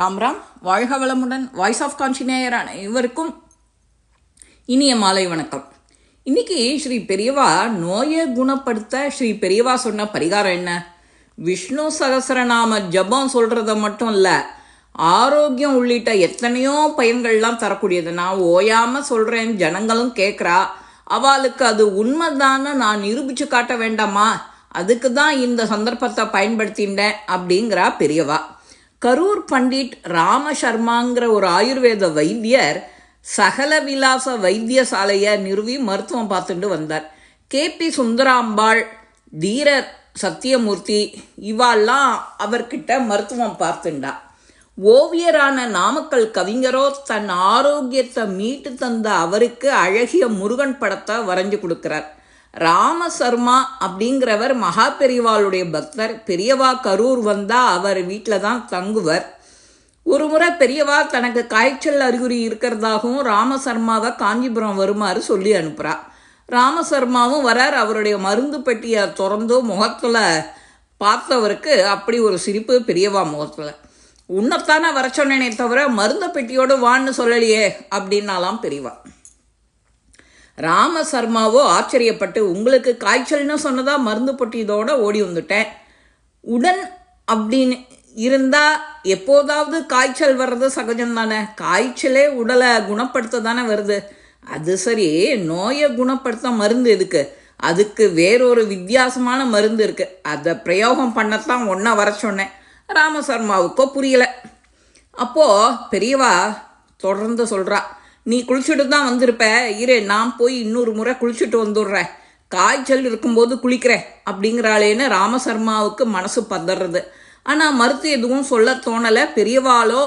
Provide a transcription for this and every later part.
ராம் ராம். வாழ்க வளமுடன் voice of கான்சினேயரான இவருக்கும் இனிய மாலை வணக்கம். இன்னைக்கு ஸ்ரீ பெரியவா நோயை குணப்படுத்த ஸ்ரீ பெரியவா சொன்ன பரிகாரம் என்ன? விஷ்ணு சகசரநாம ஜபம் சொல்கிறத மட்டும் இல்லை ஆரோக்கியம் உள்ளிட்ட எத்தனையோ பயன்கள்லாம் தரக்கூடியது. நான் ஓயாமல் சொல்கிறேன் ஜனங்களும் கேட்குறா அவளுக்கு அது உண்மைதான்னு நான் நிரூபித்து காட்ட வேண்டாமா? அதுக்கு தான் இந்த சந்தர்ப்பத்தை பயன்படுத்தின்றேன் அப்படிங்கிறா பெரியவா. கரூர் பண்டிட் ராம சர்மாங்கிற ஒரு ஆயுர்வேத வைத்தியர் சகல விலாச வைத்தியசாலையை நிறுவி மருத்துவம் பார்த்துட்டு வந்தார். கேபி சுந்தராம்பாள் தீரர் சத்தியமூர்த்தி இவாள்லாம் அவர்கிட்ட மருத்துவம் பார்த்துண்டா. ஓவியரான நாமக்கல் கவிஞரோ தன் ஆரோக்கியத்தை மீட்டு தந்த அவருக்கு அழகிய முருகன் படத்தை வரைஞ்சு கொடுக்கிறார். ராம சர்மா அப்படிங்கிறவர் மகா பெரியவாளுடைய பக்தர். பெரியவா கரூர் வந்தால் அவர் வீட்டில் தான் தங்குவர். ஒரு முறை பெரியவா தனக்கு காய்ச்சல் அறிகுறி இருக்கிறதாகவும் ராமசர்மாவை காஞ்சிபுரம் வருமாறு சொல்லி அனுப்புகிறா ராமசர்மாவும் வரார். அவருடைய மருந்து பெட்டியை திறந்து முகத்தில் பார்த்தவருக்கு அப்படி ஒரு சிரிப்பு பெரியவா முகத்தில். உன்னைத்தானே வர சொன்னேனே தவிர மருந்த பெட்டியோடு வான்னு சொல்லலையே அப்படின்னாலாம் பெரியவா. ராமசர்மாவோ ஆச்சரியப்பட்டு உங்களுக்கு காய்ச்சல்னு சொன்னதா மருந்து பொட்டியதோட ஓடி வந்துட்டேன். உடன் அப்படின்னு இருந்தால் எப்போதாவது காய்ச்சல் வர்றது சகஜம் தானே. காய்ச்சலே உடலை குணப்படுத்த தானே வருது. அது சரி நோயை குணப்படுத்த மருந்து எதுக்கு? அதுக்கு வேறொரு வித்தியாசமான மருந்து இருக்கு. அதை பிரயோகம் பண்ணத்தான் ஒன்றா வர சொன்னேன். ராமசர்மாவுக்கோ புரியல. அப்போது பெரியவா தொடர்ந்து சொல்கிறா நீ குளிச்சுட்டு தான் வந்திருப்ப. இரு நான் போய் இன்னொரு முறை குளிச்சுட்டு வந்துடுறேன். காய்ச்சல் இருக்கும்போது குளிக்கிறேன் அப்படிங்கிறாளேன்னு ராமசர்மாவுக்கு மனசு பதறது. ஆனால் மறுத்து எதுவும் சொல்ல தோணலை. பெரியவாளோ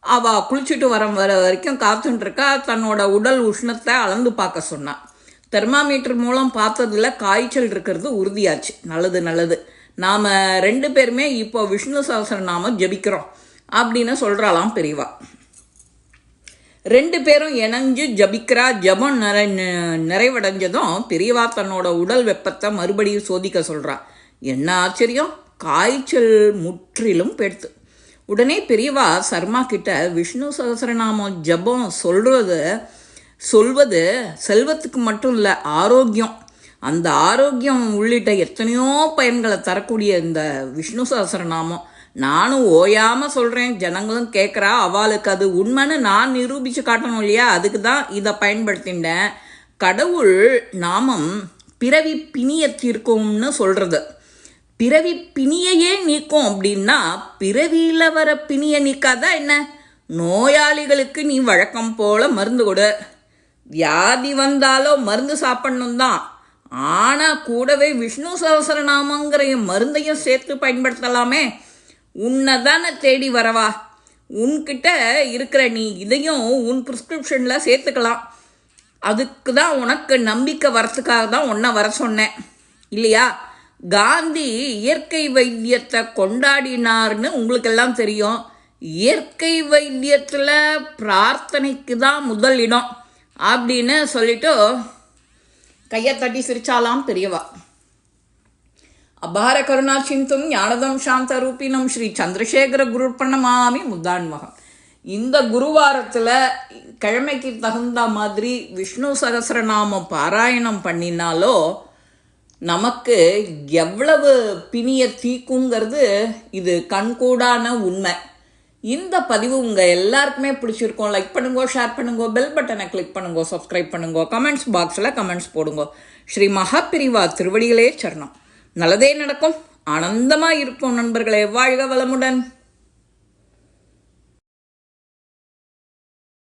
அவ குளிச்சுட்டு வர வர வரைக்கும் காத்துட்டுருக்கா தன்னோட உடல் உஷ்ணத்தை அளந்து பார்க்க சொன்னான் தெர்மாமீட்டர் மூலம் பார்த்ததுல காய்ச்சல் இருக்கிறது உறுதியாச்சு. நல்லது நல்லது. நாம் ரெண்டு பேருமே இப்போ விஷ்ணு நாம ஜபிக்கிறோம் அப்படின்னு சொல்கிறாளாம் பெரியவா. ரெண்டு பேரும் இணைஞ்சு ஜபிக்கிறா ஜபம் நிறை நிறைவடைஞ்சதும் பெரியவா தன்னோட உடல் வெப்பத்தை மறுபடியும் சோதிக்க சொல்கிறா என்ன ஆச்சரியம்? காய்ச்சல் முற்றிலும் பெடுத்து. உடனே பெரியவா சர்மா கிட்ட விஷ்ணு சகசரநாமம் ஜபம் சொல்றது சொல்வது செல்வத்துக்கு மட்டும் இல்லை ஆரோக்கியம். அந்த ஆரோக்கியம் உள்ளிட்ட எத்தனையோ பயன்களை தரக்கூடிய இந்த விஷ்ணு சகசரநாமம் நானும் ஓயாமல் சொல்கிறேன் ஜனங்களும் கேட்குறா அவளுக்கு அது உண்மைன்னு நான் நிரூபித்து காட்டணும் இல்லையா? அதுக்கு தான் இதை பயன்படுத்திட்டேன் கடவுள் நாமம் பிறவி பிணிய தீர்க்கும்னு சொல்கிறது பிறவி பிணியையே நீக்கும் அப்படின்னா பிறவியில் வர பிணியை நீக்காதா என்ன? நோயாளிகளுக்கு நீ வழக்கம் போல மருந்து கொடு. வியாதி வந்தாலோ மருந்து சாப்பிடணும் தான். ஆனால் கூடவே விஷ்ணு சகசரநாமங்கிற மருந்தையும் சேர்த்து பயன்படுத்தலாமே. உன்னை தானே தேடி வரவா. உன்கிட்ட இருக்கிற நீ இதையும் உன் ப்ரிஸ்கிரிப்ஷனில் சேர்த்துக்கலாம். அதுக்கு தான் உனக்கு நம்பிக்கை வரத்துக்காக தான் உன்னை வர சொன்னேன். இல்லையா? காந்தி இயற்கை வைத்தியத்தை கொண்டாடினார்னு உங்களுக்கெல்லாம் தெரியும். இயற்கை வைத்தியத்தில் பிரார்த்தனைக்கு தான் முதல் இடம். அப்படின்னு சொல்லிட்டு கையை தட்டி சிரிச்சாலாம் பெரியவா. அபார கருணா சிந்தும் ஞானதம் சாந்த ரூபினம் ஸ்ரீ சந்திரசேகர குரு பிரணமாமி முத்தான்மகம் இந்த குருவாரத்தில் கிழமைக்கு தகுந்த மாதிரி விஷ்ணு சகசரநாமம் பாராயணம் பண்ணினாலோ நமக்கு எவ்வளவு பிணிய தீக்குங்கிறது இது கண்கூடான உண்மை. இந்த பதிவு உங்கள் எல்லாருக்குமே பிடிச்சிருக்கோம். லைக் பண்ணுங்க ஷேர் பண்ணுங்க பெல் பட்டனை கிளிக் பண்ணுங்க சப்ஸ்கிரைப் பண்ணுங்க கமெண்ட்ஸ் பாக்ஸில் கமெண்ட்ஸ் போடுங்க. ஸ்ரீ மகாபிரிவா திருவடிகளே சரணம். நல்லதே நடக்கும். ஆனந்தமாக இருப்போம் நண்பர்களே. வாழ்க வளமுடன்.